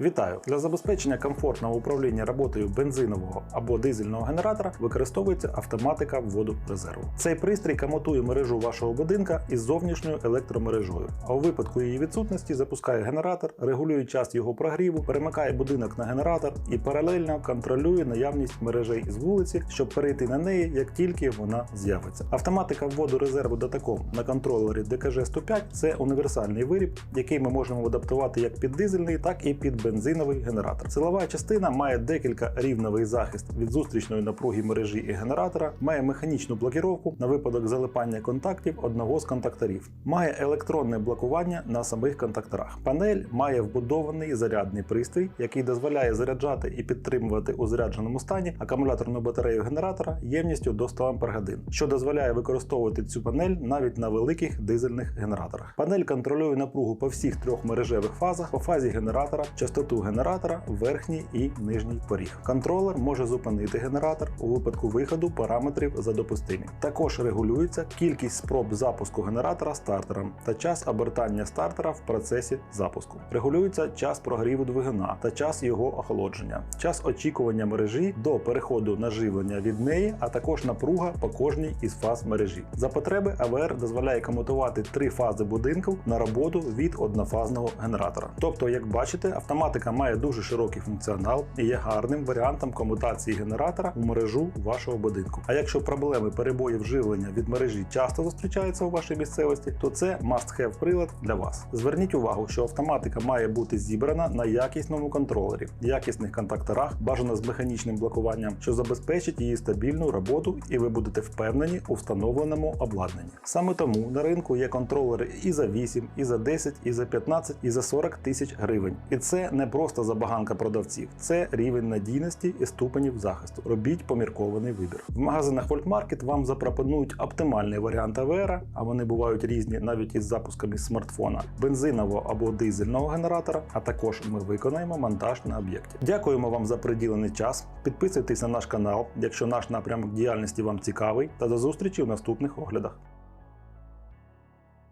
Вітаю! Для забезпечення комфортного управління роботою бензинового або дизельного генератора використовується автоматика вводу резерву. Цей пристрій комотує мережу вашого будинка із зовнішньою електромережою, а у випадку її відсутності запускає генератор, регулює час його прогріву, перемикає будинок на генератор і паралельно контролює наявність мережей з вулиці, щоб перейти на неї, як тільки вона з'явиться. Автоматика вводу резерву Datacom на контролері DKG 105 це універсальний виріб, який ми можемо адаптувати як під дизельний, так і під бензиновий генератор. Силова частина має декілька рівневий захист від зустрічної напруги мережі і генератора, має механічну блокіровку на випадок залипання контактів одного з контакторів, має електронне блокування на самих контакторах. Панель має вбудований зарядний пристрій, який дозволяє заряджати і підтримувати у зарядженому стані акумуляторну батарею генератора ємністю до 100 Ах, що дозволяє використовувати цю панель навіть на великих дизельних генераторах. Панель контролює напругу по всіх трьох мережевих фазах, по фазі генератора, частоту генератора, верхній і нижній поріг. Контролер може зупинити генератор у випадку виходу параметрів за допустимі. Також регулюється кількість спроб запуску генератора стартером та час обертання стартера в процесі запуску. Регулюється час прогріву двигуна та час його охолодження, час очікування мережі до переходу на живлення від неї, а також напруга по кожній із фаз мережі. За потреби АВР дозволяє комутувати три фази будинку на роботу від однофазного генератора. Тобто, як бачите, автоматика має дуже широкий функціонал і є гарним варіантом комутації генератора у мережу вашого будинку. А якщо проблеми перебоїв живлення від мережі часто зустрічаються у вашій місцевості, то це must-have прилад для вас. Зверніть увагу, що автоматика має бути зібрана на якісному контролері, якісних контакторах, бажано з механічним блокуванням, що забезпечить її стабільну роботу, і ви будете впевнені у встановленому обладнанні. Саме тому на ринку є контролери і за 8, і за 10, і за 15, і за 40 тисяч гривень. І це не просто забаганка продавців, це рівень надійності і ступенів захисту. Робіть поміркований вибір. В магазинах Voltmarket вам запропонують оптимальний варіант АВР, а вони бувають різні навіть із запусками смартфона, бензинового або дизельного генератора. А також ми виконаємо монтаж на об'єкті. Дякуємо вам за приділений час. Підписуйтесь на наш канал, якщо наш напрямок діяльності вам цікавий, та до зустрічі в наступних оглядах.